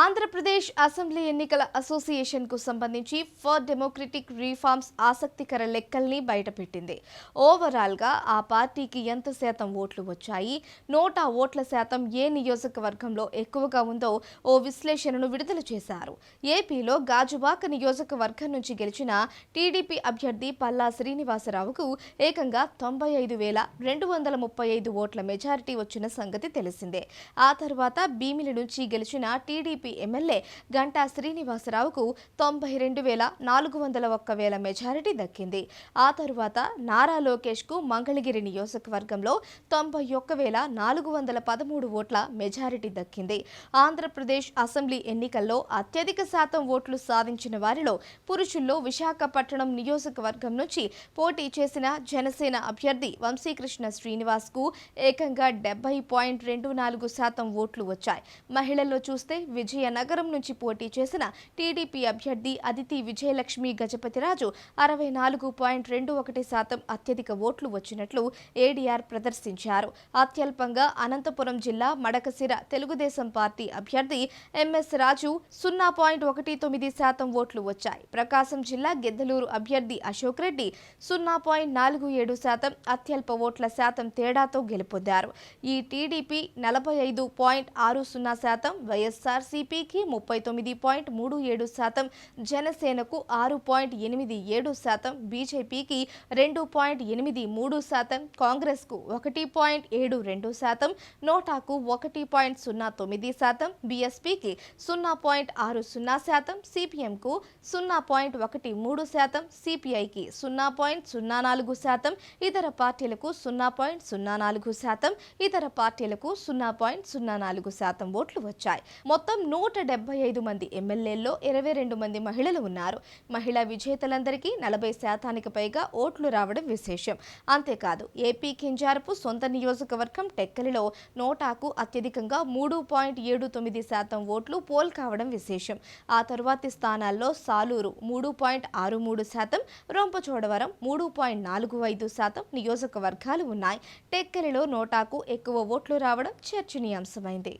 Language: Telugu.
ఆంధ్రప్రదేశ్ అసెంబ్లీ ఎన్నికల అసోసియేషన్కు సంబంధించి ఫర్ డెమోక్రటిక్ రీఫార్మ్స్ ఆసక్తికర లెక్కల్ని బయటపెట్టింది. ఓవరాల్గా ఆ పార్టీకి ఎంత శాతం ఓట్లు వచ్చాయి? నోటా ఓట్ల శాతం ఏ నియోజకవర్గంలో ఎక్కువగా ఉందో ఓ విశ్లేషణను విడుదల చేశారు. ఏపీలో గాజువాక నియోజకవర్గం నుంచి గెలిచిన టీడీపీ అభ్యర్థి పల్లా శ్రీనివాసరావుకు ఏకంగా తొంభై ఐదు వేల రెండు వందల ముప్పై ఐదు ఓట్ల మెజారిటీ వచ్చిన సంగతి తెలిసిందే. ఆ తర్వాత భీమిలి నుంచి గెలిచిన టీడీపీ ఎమ్మెల్యే గంటా శ్రీనివాసరావుకు తొంభై రెండు వేల నాలుగు వందల ఒక్క వేల మెజారిటీ దక్కింది. ఆ తరువాత నారా లోకేష్కు మంగళగిరి నియోజకవర్గంలో తొంభై ఒక్క వేల నాలుగు వందల పదమూడు ఓట్ల మెజారిటీ దక్కింది. ఆంధ్రప్రదేశ్ అసెంబ్లీ ఎన్నికల్లో అత్యధిక శాతం ఓట్లు సాధించిన వారిలో పురుషుల్లో విశాఖపట్నం నియోజకవర్గం నుంచి పోటీ చేసిన జనసేన అభ్యర్థి వంశీకృష్ణ శ్రీనివాస్కు ఏకంగా డెబ్బై పాయింట్ రెండు నాలుగు శాతం ఓట్లు వచ్చాయి. మహిళల్లో చూస్తే విజయ విజయనగరం నుంచి పోటీ చేసిన టీడీపీ అభ్యర్థి అదితి విజయలక్ష్మి గజపతిరాజు అరవై నాలుగు పాయింట్ రెండు ఒకటి శాతం అత్యధిక ఓట్లు వచ్చినట్లు ఏడీఆర్ ప్రదర్శించారు. అత్యల్పంగా అనంతపురం జిల్లా మడకసిర తెలుగుదేశం పార్టీ అభ్యర్థి ఎంఎస్ రాజు సున్నా పాయింట్ ఒకటి తొమ్మిది శాతం ఓట్లు వచ్చాయి. ప్రకాశం జిల్లా గిద్దలూరు అభ్యర్థి అశోక్ రెడ్డి సున్నా పాయింట్ నాలుగు ఏడు శాతం అత్యల్ప ఓట్ల శాతం తేడాతో గెలుపొందారు. ఈ టీడీపీ నలభై ఐదు పాయింట్ ఆరు సున్నా శాతం వైఎస్ఆర్సీపీకి ముప్పై తొమ్మిది పాయింట్ మూడు ఏడు శాతం జనసేనకు ఆరు పాయింట్ ఎనిమిది ఏడు శాతం బీజేపీకి రెండు పాయింట్ ఎనిమిది మూడు శాతం కాంగ్రెస్కు ఒకటి పాయింట్ ఏడు రెండు శాతం నోటాకు ఒకటి పాయింట్ సున్నా తొమ్మిది శాతం బీఎస్పీకి సున్నా పాయింట్ ఆరు సున్నా శాతం సిపిఎంకు సున్నా పాయింట్ ఒకటి మూడు శాతం సిపిఐకి సున్నా పాయింట్ సున్నా నాలుగు శాతం ఇతర పార్టీలకు సున్నా పాయింట్ సున్నా నాలుగు శాతం ఇతర పార్టీలకు సున్నా పాయింట్ సున్నా నాలుగు శాతం ఓట్లు వచ్చాయి. మొత్తం నూట డెబ్బై ఐదు మంది ఎమ్మెల్యేల్లో ఇరవై రెండు మంది మహిళలు ఉన్నారు. మహిళా విజేతలందరికీ నలభై శాతానికి పైగా ఓట్లు రావడం విశేషం. అంతేకాదు ఏపీ కింజారపు సొంత నియోజకవర్గం టెక్కలిలో నోటాకు అత్యధికంగా మూడు పాయింట్ ఏడు తొమ్మిది శాతం ఓట్లు పోల్ కావడం విశేషం. ఆ తరువాతి స్థానాల్లో సాలూరు మూడు పాయింట్ ఆరు మూడు శాతం రొంపచోడవరం మూడు పాయింట్ నాలుగు ఐదు శాతం నియోజకవర్గాలు ఉన్నాయి. టెక్కలిలో నోటాకు ఎక్కువ ఓట్లు రావడం చర్చనీయాంశమైంది.